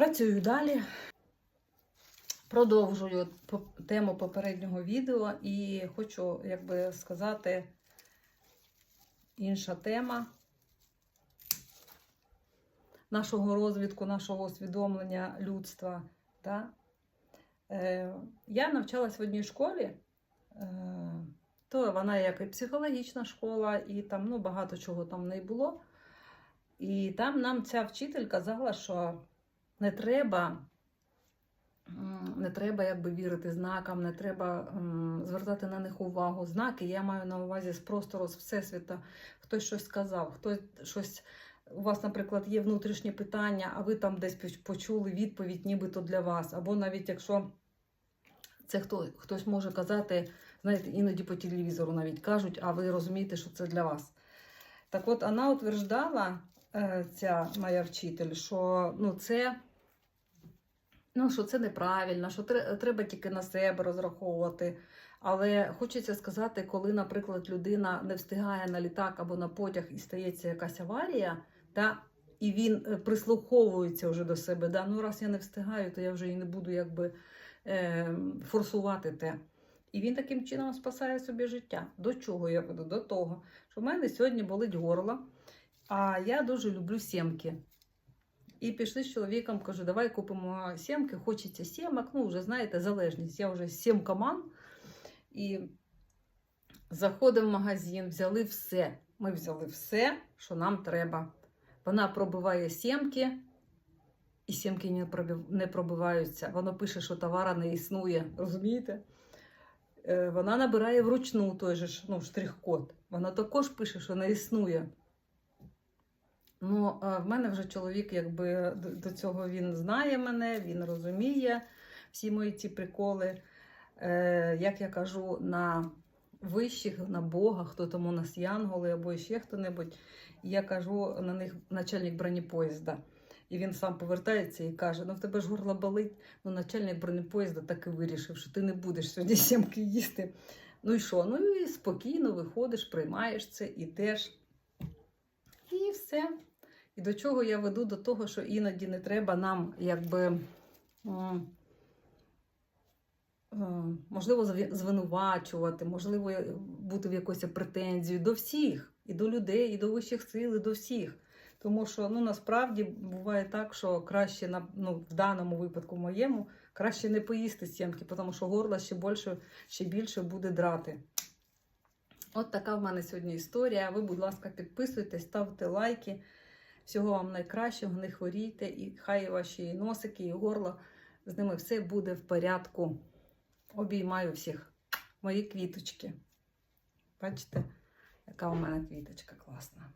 Працюю далі. Продовжую тему попереднього відео і хочу якби сказати інша тема нашого розвитку, нашого усвідомлення людства. Да? Е, я навчалась в одній школі, е, то вона як і психологічна школа, і там ну, багато чого там не було. І там нам ця вчитель казала, що не треба, не треба якби вірити знакам, не треба звертати на них увагу. Знаки я маю на увазі з простору, з всесвіта. Хтось щось сказав, хтось щось. У вас, наприклад, є внутрішнє питання, а ви там десь почули відповідь, нібито для вас. Або навіть якщо це хто, хтось може казати, знаєте, іноді по телевізору навіть кажуть, а ви розумієте, що це для вас. Так от вона утверждала, е, ця моя вчитель, що ну, це, ну, що це неправильно, що треба тільки на себе розраховувати. Але хочеться сказати, коли, наприклад, людина не встигає на літак або на потяг і стається якась аварія, та, і він е, прислуховується вже до себе. Да? Ну, раз я не встигаю, то я вже і не буду якби е, форсувати те. І він таким чином спасає собі життя. До чого я веду? До того, що в мене сьогодні болить горло, а я дуже люблю сімки. І пішли з чоловіком, кажу, давай купимо сімки, хочеться сімок. Ну, вже знаєте, залежність. Я вже сім команд. І заходимо в магазин, взяли все. Ми взяли все, що нам треба. Вона пробиває сімки, і сімки не пробиваються. Воно пише, що товара не існує. Розумієте? Е, Вона набирає вручну той же ну, штрих-код. Вона також пише, що не існує. Ну, е, в мене вже чоловік, якби до- цього він знає мене, він розуміє всі мої ці приколи. Е, Як я кажу, на вищих, на Бога, хто там у нас янголи або ще хто-небудь. Я кажу на них начальник бронепоїзда. І він сам повертається і каже: Ну, в тебе ж горло болить. Ну, начальник бронепоїзда так і вирішив, що ти не будеш сьогодні сімки їсти. Ну і що? Ну і спокійно виходиш, приймаєш це, ідеш. І все. І до чого я веду? До того, що іноді не треба нам, якби. е, Можливо, звинувачувати, можливо, бути в якоїсь претензії до всіх, і до людей, і до вищих сил, і до всіх. Тому що ну, насправді буває так, що краще на, ну, в даному випадку моєму краще не поїсти сімки, тому що горло ще більше, ще більше буде драти. От така в мене сьогодні історія. Ви, будь ласка, підписуйтесь, ставте лайки. Всього вам найкращого, не хворійте, і хай ваші носики і горло з ними все буде в порядку. Обіймаю всіх. Мої квіточки. Бачите, яка у мене квіточка класна.